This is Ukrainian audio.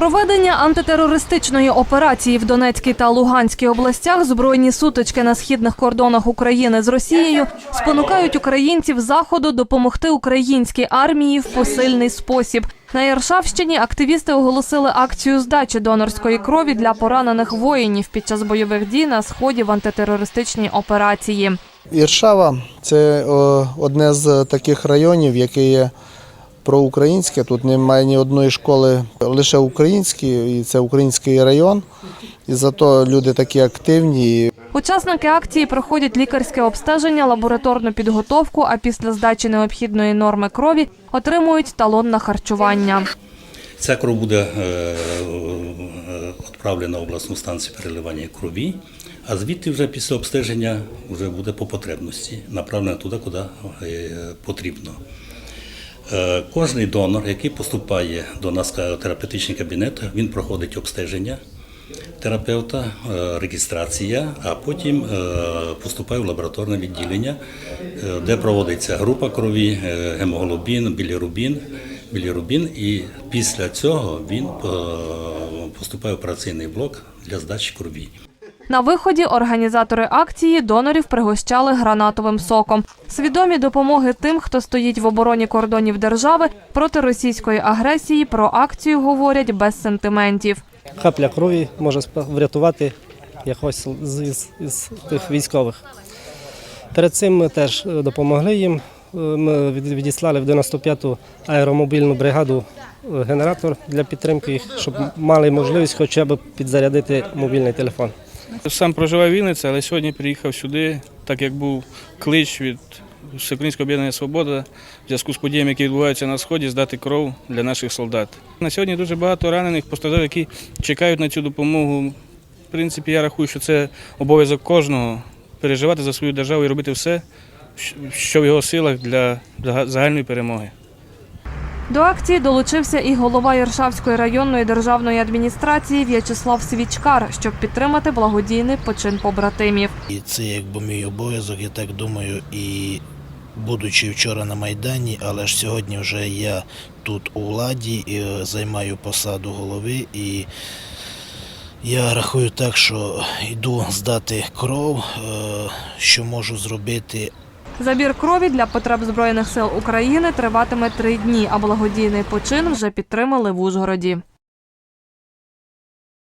Проведення антитерористичної операції в Донецькій та Луганській областях, збройні сутички на східних кордонах України з Росією спонукають українців заходу допомогти українській армії в посильний спосіб. На Яршавщині активісти оголосили акцію здачі донорської крові для поранених воїнів під час бойових дій на сході в антитерористичній операції. Іршава це одне з таких районів, яке є проукраїнське. Тут немає ні одної школи, лише українські, і це український район. І зато люди такі активні. Учасники акції проходять лікарське обстеження, лабораторну підготовку, а після здачі необхідної норми крові отримують талон на харчування. Ця кров буде е, е, відправлена в обласну станцію переливання крові, а звідти вже після обстеження вже буде по потребності направлена туди, куди е, потрібно. Е, Кожний донор, який поступає до нас в терапевтичний кабінет, він проходить обстеження терапевта, е, реєстрація, а потім е, поступає в лабораторне відділення, е, де проводиться група крові, е, гемоглобін, білірубін, білірубін, і після цього він е, поступає в операційний блок для здачі крові. На виході організатори акції донорів пригощали гранатовим соком. Свідомі допомоги тим, хто стоїть в обороні кордонів держави проти російської агресії. Про акцію говорять без сентиментів. Капля крові може врятувати якось з, тих військових. Перед цим ми теж е, допомогли їм. Е, Ми відіслали в 95-ту аеромобільну бригаду е, генератор для підтримки їх, щоб мали можливість хоча б підзарядити мобільний телефон. Сам проживаю в Вінниці, але сьогодні приїхав сюди, так як був клич від Всеукраїнського об'єднання Свобода в зв'язку з подіями, які відбуваються на сході, здати кров для наших солдат. На сьогодні дуже багато ранених постраждалих, які чекають на цю допомогу. В принципі, я рахую, що це обов'язок кожного переживати за свою державу і робити все, що в його силах для загальної перемоги. До акції долучився і голова Іршавської районної державної адміністрації В'ячеслав Свічкар, щоб підтримати благодійний почин побратимів. І це якби мій обов'язок, я так думаю, і будучи вчора на Майдані, але ж сьогодні вже я тут у владі і е, займаю посаду голови. І я рахую так, що йду здати кров, е, що можу зробити Забір крові для потреб збройних сил України триватиме три дні, а благодійний почин вже підтримали в Ужгороді.